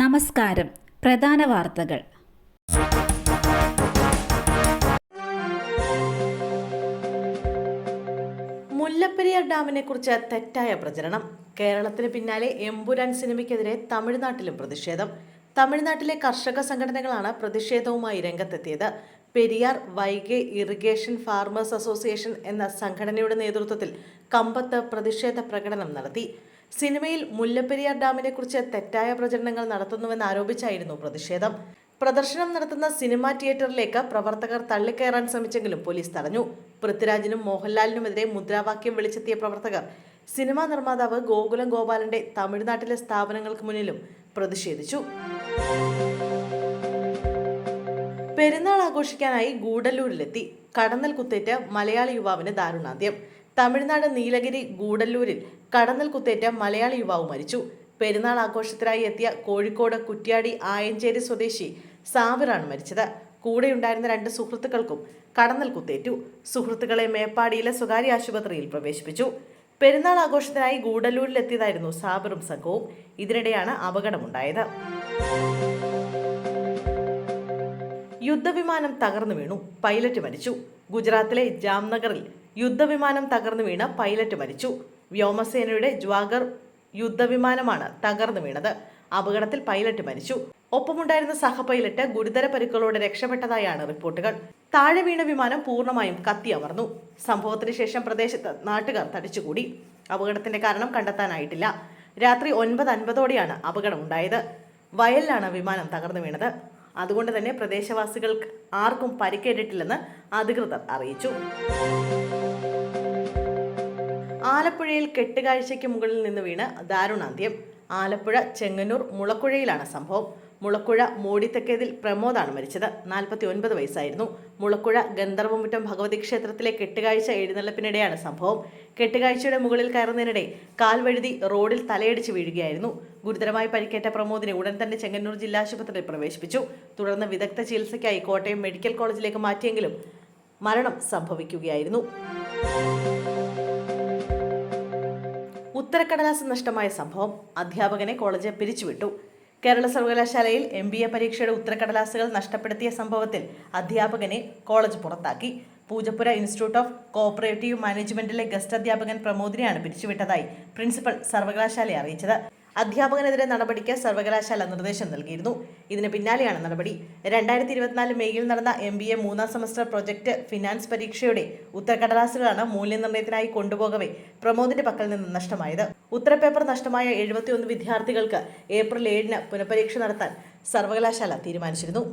നമസ്കാരം. പ്രധാന വാർത്തകൾ. മുല്ലപ്പെരിയാർ ഡാമിനെ കുറിച്ച് തെറ്റായ പ്രചരണം. കേരളത്തിന് പിന്നാലെ എമ്പുരാൻ സിനിമയ്ക്കെതിരെ തമിഴ്നാട്ടിലും പ്രതിഷേധം. തമിഴ്നാട്ടിലെ കർഷക സംഘടനകളാണ് പ്രതിഷേധവുമായി രംഗത്തെത്തിയത്. Periyar Vaigai irrigation farmers association എന്ന സംഘടനയുടെ നേതൃത്വത്തിൽ കമ്പത്ത് പ്രതിഷേധ പ്രകടനം നടത്തി. സിനിമയിൽ മുല്ലപ്പെരിയാർ ഡാമിനെ കുറിച്ച് തെറ്റായ പ്രചരണങ്ങൾ നടത്തുന്നുവെന്ന് ആരോപിച്ചായിരുന്നു പ്രതിഷേധം. പ്രദർശനം നടത്തുന്ന സിനിമാ തിയേറ്ററിലേക്ക് പ്രവർത്തകർ തള്ളിക്കയറാൻ ശ്രമിച്ചെങ്കിലും പോലീസ് തടഞ്ഞു. പൃഥ്വിരാജിനും മോഹൻലാലിനുമെതിരെ മുദ്രാവാക്യം വിളിച്ചെത്തിയ പ്രവർത്തകർ സിനിമാ നിർമ്മാതാവ് ഗോകുലം ഗോപാലന്റെ തമിഴ്നാട്ടിലെ സ്ഥാപനങ്ങൾക്ക് മുന്നിലും പ്രതിഷേധിച്ചു. പെരുന്നാൾ ആഘോഷിക്കാനായി ഗൂഡല്ലൂരിലെത്തി. കടന്നൽ കുത്തേറ്റ മലയാളി യുവാവിന് ദാരുണാന്ത്യം. തമിഴ്നാട് നീലഗിരി ഗൂഡല്ലൂരിൽ കടന്നൽ കുത്തേറ്റ മലയാളി യുവാവ് മരിച്ചു. പെരുന്നാൾ ആഘോഷത്തിനായി എത്തിയ കോഴിക്കോട് കുറ്റ്യാടി ആയഞ്ചേരി സ്വദേശി സാബിറാണ് മരിച്ചത്. കൂടെയുണ്ടായിരുന്ന രണ്ട് സുഹൃത്തുക്കൾക്കും കടന്നൽ കുത്തേറ്റു. സുഹൃത്തുക്കളെ മേപ്പാടിയിലെ സ്വകാര്യ ആശുപത്രിയിൽ പ്രവേശിപ്പിച്ചു. പെരുന്നാൾ ആഘോഷത്തിനായി ഗൂഡല്ലൂരിലെത്തിയതായിരുന്നു സാബിറും സംഘവും. ഇതിനിടെയാണ് അപകടമുണ്ടായത്. യുദ്ധവിമാനം തകർന്നു വീണു. പൈലറ്റ് മരിച്ചു. ഗുജറാത്തിലെ ജാംനഗറിൽ യുദ്ധവിമാനം തകർന്നു വീണ പൈലറ്റ് മരിച്ചു. വ്യോമസേനയുടെ ജ്വാഗർ യുദ്ധവിമാനമാണ് തകർന്നു വീണത്. അപകടത്തിൽ പൈലറ്റ് മരിച്ചു. ഒപ്പമുണ്ടായിരുന്ന സഹ പൈലറ്റ് ഗുരുതര പരിക്കുകളോടെ രക്ഷപ്പെട്ടതായാണ് റിപ്പോർട്ടുകൾ. താഴെ വീണ വിമാനം പൂർണമായും കത്തിയമർന്നു സംഭവത്തിന് ശേഷം പ്രദേശത്ത് നാട്ടുകാർ തടിച്ചുകൂടി. അപകടത്തിന്റെ കാരണം കണ്ടെത്താനായിട്ടില്ല. രാത്രി ഒൻപത് അൻപതോടെയാണ് അപകടമുണ്ടായത്. വയലിലാണ് വിമാനം തകർന്നു വീണത്. അതുകൊണ്ട് തന്നെ പ്രദേശവാസികൾക്ക് ആർക്കും പരിക്കേറ്റിട്ടില്ലെന്ന് അധികൃതർ അറിയിച്ചു. ആലപ്പുഴയിൽ കെട്ടുകാഴ്ചയ്ക്ക് മുകളിൽ നിന്ന് വീണ് ദാരുണാന്ത്യം. ആലപ്പുഴ ചെങ്ങന്നൂർ മുളക്കുഴയിലാണ് സംഭവം. മുളക്കുഴ മൂടിത്തക്കേതിൽ പ്രമോദാണ് മരിച്ചത്. നാൽപ്പത്തി ഒൻപത് വയസ്സായിരുന്നു. മുളക്കുഴ ഗന്ധർവമുറ്റം ഭഗവതി ക്ഷേത്രത്തിലെ കെട്ടുകാഴ്ച എഴുന്നള്ളപ്പിനിടെയാണ് സംഭവം. കെട്ടുകാഴ്ചയുടെ മുകളിൽ കയറുന്നതിനിടെ കാൽവഴുതി റോഡിൽ തലയടിച്ച് വീഴുകയായിരുന്നു. ഗുരുതരമായി പരിക്കേറ്റ പ്രമോദിനെ ഉടൻ തന്നെ ചെങ്ങന്നൂർ ജില്ലാ ആശുപത്രിയിൽ പ്രവേശിപ്പിച്ചു. തുടർന്ന് വിദഗ്ധ ചികിത്സയ്ക്കായി കോട്ടയം മെഡിക്കൽ കോളേജിലേക്ക് മാറ്റിയെങ്കിലും മരണം സംഭവിക്കുകയായിരുന്നു. ഉത്തരക്കടലാസ് നഷ്ടമായ സംഭവം അധ്യാപകനെ കോളേജ് പിരിച്ചുവിട്ടു. കേരള സർവകലാശാലയിൽ എം ബി എ പരീക്ഷയുടെ ഉത്തരക്കടലാസുകൾ നഷ്ടപ്പെടുത്തിയ സംഭവത്തിൽ അധ്യാപകനെ കോളേജ് പുറത്താക്കി. പൂജപ്പുര ഇൻസ്റ്റിറ്റ്യൂട്ട് ഓഫ് കോഓപ്പറേറ്റീവ് മാനേജ്മെന്റിലെ ഗസ്റ്റ് അധ്യാപകൻ പ്രമോദിനെയാണ് പിരിച്ചുവിട്ടതായി പ്രിൻസിപ്പൽ സർവകലാശാലയെ അറിയിച്ചത്. അധ്യാപകനെതിരെ നടപടിക്ക് സർവകലാശാല നിർദ്ദേശം നൽകിയിരുന്നു. ഇതിന് പിന്നാലെയാണ് നടപടി. രണ്ടായിരത്തി ഇരുപത്തിനാല് മെയ്യിൽ നടന്ന എം ബി എ മൂന്നാം സെമസ്റ്റർ പ്രൊജക്ട് ഫിനാൻസ് പരീക്ഷയുടെ ഉത്തരക്കടലാസുകളാണ് മൂല്യനിർണയത്തിനായി കൊണ്ടുപോകവെ പ്രമോദിന്റെ പക്കൽ നിന്ന് നഷ്ടമായത്. ഉത്തരപേപ്പർ നഷ്ടമായ എഴുപത്തിയൊന്ന് വിദ്യാർത്ഥികൾക്ക് ഏപ്രിൽ ഏഴിന് പുനഃപരീക്ഷ നടത്താൻ സർവകലാശാല തീരുമാനിച്ചിരുന്നു.